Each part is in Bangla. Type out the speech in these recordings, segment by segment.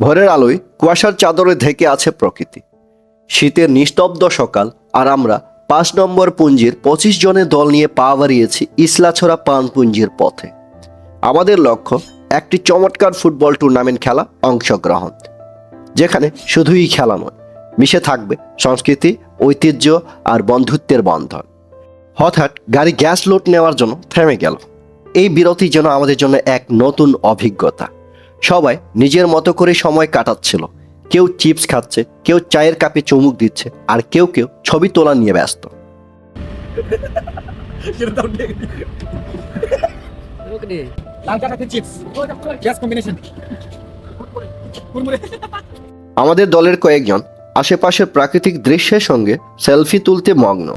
ভোরের আলোয় কুয়াশার চাদরে ঢেকে আছে প্রকৃতি। শীতের নিস্তব্ধ সকাল, আর আমরা পাঁচ নম্বর পুঞ্জির পঁচিশ জনের দল নিয়ে পা বাড়িয়েছি ইসলাছড়া পানপুঞ্জির পথে। আমাদের লক্ষ্য, একটি চমৎকার ফুটবল টুর্নামেন্ট খেলা অংশগ্রহণ, যেখানে শুধুই খেলা নয়, মিশে থাকবে সংস্কৃতি, ঐতিহ্য আর বন্ধুত্বের বন্ধন। হঠাৎ গাড়ি গ্যাস লোড নেওয়ার জন্য থেমে গেল। এই বিরতি যেন আমাদের জন্য এক নতুন অভিজ্ঞতা। সবাই নিজের মতো করে সময় কাটাচ্ছিল। কেউ চিপস খাচ্ছে, কেউ চায়ের কাপে চুমুক দিচ্ছে, আর কেউ কেউ ছবি তোলা নিয়ে ব্যস্ত। আমাদের দলের কয়েকজন আশেপাশের প্রাকৃতিক দৃশ্যের সঙ্গে সেলফি তুলতে মগ্ন।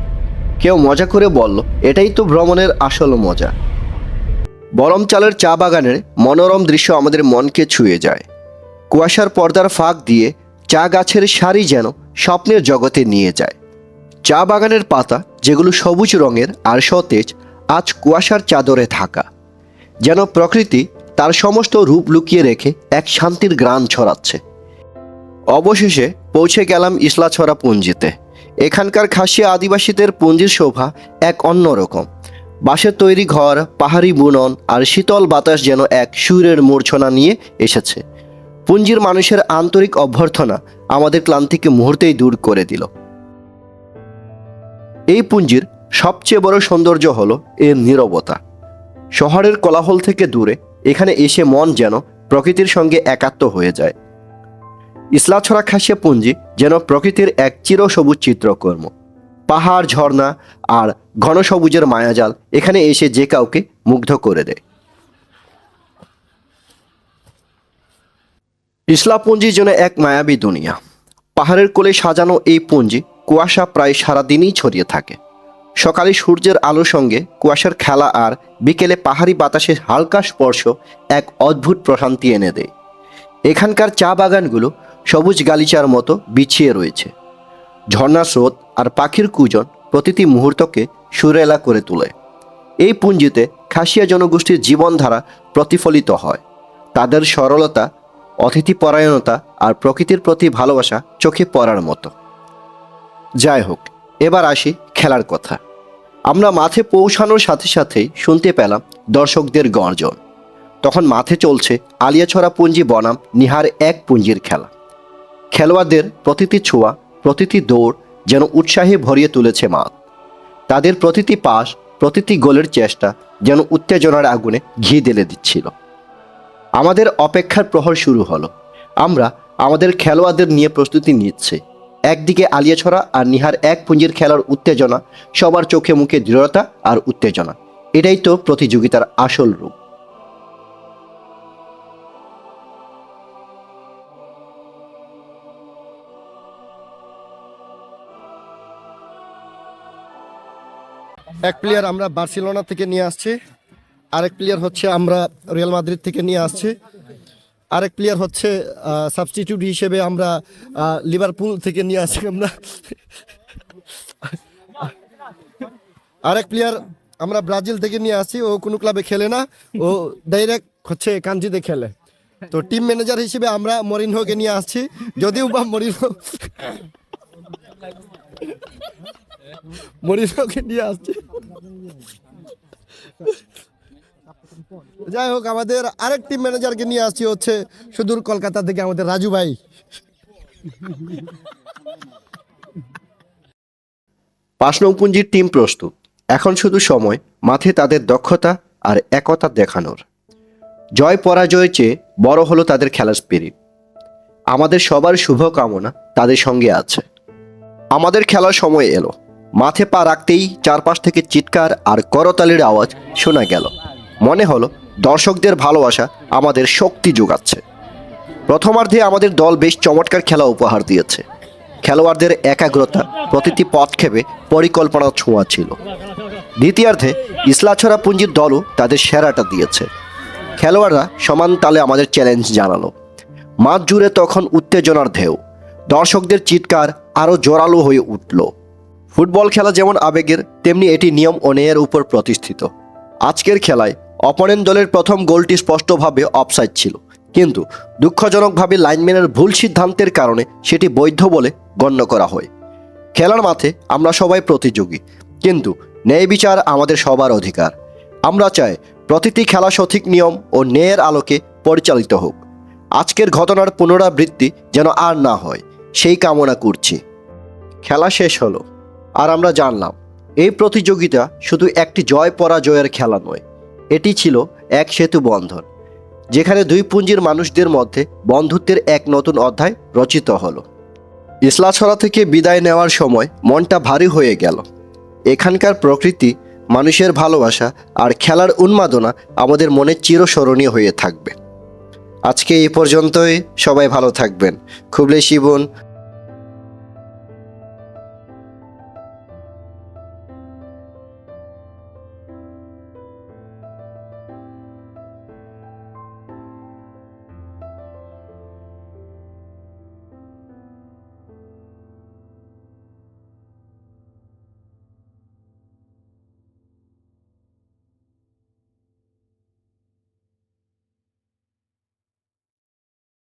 কেউ মজা করে বলল, এটাই তো ভ্রমণের আসল মজা। বরম চালের চা বাগানের মনোরম দৃশ্য আমাদের মনকে ছুঁয়ে যায়। কুয়াশার পর্দার ফাঁক দিয়ে চা গাছের সারি যেন স্বপ্নের জগতে নিয়ে যায়। চা বাগানের পাতা যেগুলো সবুজ রঙের আর সতেজ, আজ কুয়াশার চাদরে থাকা যেন প্রকৃতি তার সমস্ত রূপ লুকিয়ে রেখে এক শান্তির গ্রাণ ছড়াচ্ছে। অবশেষে পৌঁছে গেলাম ইসলাছড়া পুঞ্জিতে। এখানকার খাসিয়া আদিবাসীদের পুঞ্জির শোভা এক অন্যরকম বাঁশের তৈরি ঘর, পাহাড়ি বুনন আর শীতল বাতাস যেন এক সুরের মূর্ছনা নিয়ে এসেছে। পুঞ্জির মানুষের আন্তরিক অভ্যর্থনা আমাদের ক্লান্তিকে মুহূর্তেই দূর করে দিল। এই পুঞ্জির সবচেয়ে বড় সৌন্দর্য হলো এর নীরবতা। শহরের কোলাহল থেকে দূরে এখানে এসে মন যেন প্রকৃতির সঙ্গে একাত্ম হয়ে যায়। ইসলাছড়া খাসিয়া পুঞ্জি যেন প্রকৃতির এক চিরসবুজ চিত্রকর্ম। পাহাড়, ঝর্ণা আর ঘন সবুজের মায়াজাল এখানে এসে যে কাউকে মুগ্ধ করে দেয়। ইসলা পুঞ্জি যেন এক মায়াবী দুনিয়া। পাহাড়ের কোলে সাজানো এই পুঞ্জি কুয়াশা প্রায় সারাদিনই ছড়িয়ে থাকে। সকালে সূর্যের আলোর সঙ্গে কুয়াশার খেলা আর বিকেলে পাহাড়ি বাতাসের হালকা স্পর্শ এক অদ্ভুত প্রশান্তি এনে দেয়। এখানকার চা বাগানগুলো সবুজ গালিচার মতো বিছিয়ে রয়েছে। ঝর্ণা স্রোত আর পাখির কুজন প্রতিটি মুহূর্তকে সুরেলা করে তোলে। এই পুঞ্জিতে খাসিয়া জনগোষ্ঠীর জীবনধারা প্রতিফলিত হয়। তাদের সরলতা, অতিথিপরায়ণতা আর প্রকৃতির প্রতি ভালোবাসা চোখে পড়ার মতো। যাই হোক, এবার আসি খেলার কথা। আমরা মাঠে পৌঁছানোর সাথে সাথেই শুনতে পেলাম দর্শকদের গর্জন। তখন মাঠে চলছে আলিয়াছড়া পুঞ্জি বনাম নিহার এক পুঞ্জির খেলা। খেলোয়াড়দের প্রতিটি ছোঁয়া প্রতিটি দৌড় যেন উৎসাহে ভরিয়ে তুলেছে মাঠ। তাদের প্রতিটি পাস প্রতিটি গোলের চেষ্টা যেন উত্তেজনার আগুনে ঘি ঢেলে দিচ্ছিল। আমাদের অপেক্ষার প্রহর শুরু হলো। আমরা আমাদের খেলোয়াড়দের নিয়ে প্রস্তুতি নিচ্ছে। একদিকে আলিয়াছড়া আর নিহার এক পুঞ্জির খেলার উত্তেজনা সবার চোখে মুখে দৃঢ়তা আর উত্তেজনা। এটাই তো প্রতিযোগিতার আসল রূপ। এক প্লেয়ার আমরা বার্সেলোনা থেকে নিয়ে আসছি। আরেক প্লেয়ার হচ্ছে আমরা রিয়াল মাদ্রিদ থেকে নিয়ে আসছি। আরেক প্লেয়ার হচ্ছে সাবস্টিটিউট হিসেবে আমরা লিভারপুল থেকে নিয়ে আসছি আমরা। আরেক প্লেয়ার আমরা ব্রাজিল থেকে নিয়ে আসছি, ও কোনো ক্লাবে খেলে না, ও ডাইরেক্ট হচ্ছে কাঞ্জিতে খেলে। তো টিম ম্যানেজার হিসেবে আমরা মরিনহোকে নিয়ে আসছি, যদিও বা মরিনহো মরিনহোকে নিয়ে আসছি যাই হোক আমাদের আরেক টিম ম্যানেজারকে নিয়ে আসছি হচ্ছে সুদূর কলকাতা থেকে আমাদের রাজু ভাই। পাঁচ নং পুঞ্জির টিম প্রস্তুত। এখন শুধু সময় মাঠে তাদের দক্ষতা আর একতা দেখানোর। জয় পরাজয় চেয়ে বড় হলো তাদের খেলার স্পিরিট আমাদের সবার শুভকামনা তাদের সঙ্গে আছে। আমাদের খেলার সময় এলো। মাঠে পা রাখতেই চারপাশ থেকে চিৎকার আর করতালির আওয়াজ শোনা গেল। মনে হলো দর্শকদের ভালোবাসা আমাদের শক্তি যোগাচ্ছে। প্রথমার্ধে আমাদের দল বেশ চমৎকার খেলা উপহার দিয়েছে। খেলোয়াড়দের একাগ্রতা প্রতিটি পদক্ষেপে পরিকল্পনা ছোঁয়া ছিল। দ্বিতীয়ার্ধে ইসলাছড়া পুঞ্জির দলও তাদের সেরাটা দিয়েছে। খেলোয়াড়রা সমান তালে আমাদের চ্যালেঞ্জ জানালো। মাঠ জুড়ে তখন উত্তেজনার ঢেউ। দর্শকদের চিৎকার আরও জোরালো হয়ে উঠল। ফুটবল খেলা যেমন আবেগের, তেমনি এটি নিয়ম ও ন্যায়ের উপর প্রতিষ্ঠিত। আজকের খেলায় অপোনেন্ট দলের প্রথম গোলটি স্পষ্টভাবে অফসাইড ছিল। কিন্তু দুঃখজনকভাবে লাইনম্যানের ভুল সিদ্ধান্তের কারণে সেটি বৈধ বলে গণ্য করা হয়। খেলার মাঠে আমরা সবাই প্রতিযোগী, কিন্তু ন্যায় বিচার আমাদের সবার অধিকার। আমরা চাই প্রতিটি খেলা সঠিক নিয়ম ও ন্যায়ের আলোকে পরিচালিত হোক। আজকের ঘটনার পুনরাবৃত্তি যেন আর না হয়, সেই কামনা করছি। খেলা শেষ হলো। আর আমরা জানলাম, এই প্রতিযোগিতা শুধু একটি জয় পরাজয়ের খেলা নয়, এটি ছিল এক সেতু বন্ধন, যেখানে দুই পুঞ্জির মানুষদের মধ্যে বন্ধুত্বের এক নতুন অধ্যায় রচিত হলো। ইসলাছড়া থেকে বিদায় নেওয়ার সময় মনটা ভারী হয়ে গেল। এখানকার প্রকৃতি, মানুষের ভালোবাসা আর খেলার উন্মাদনা আমাদের মনে চিরস্মরণীয় হয়ে থাকবে। আজকে এই পর্যন্তই, সবাই ভালো থাকবেন। খুবলে শিবন।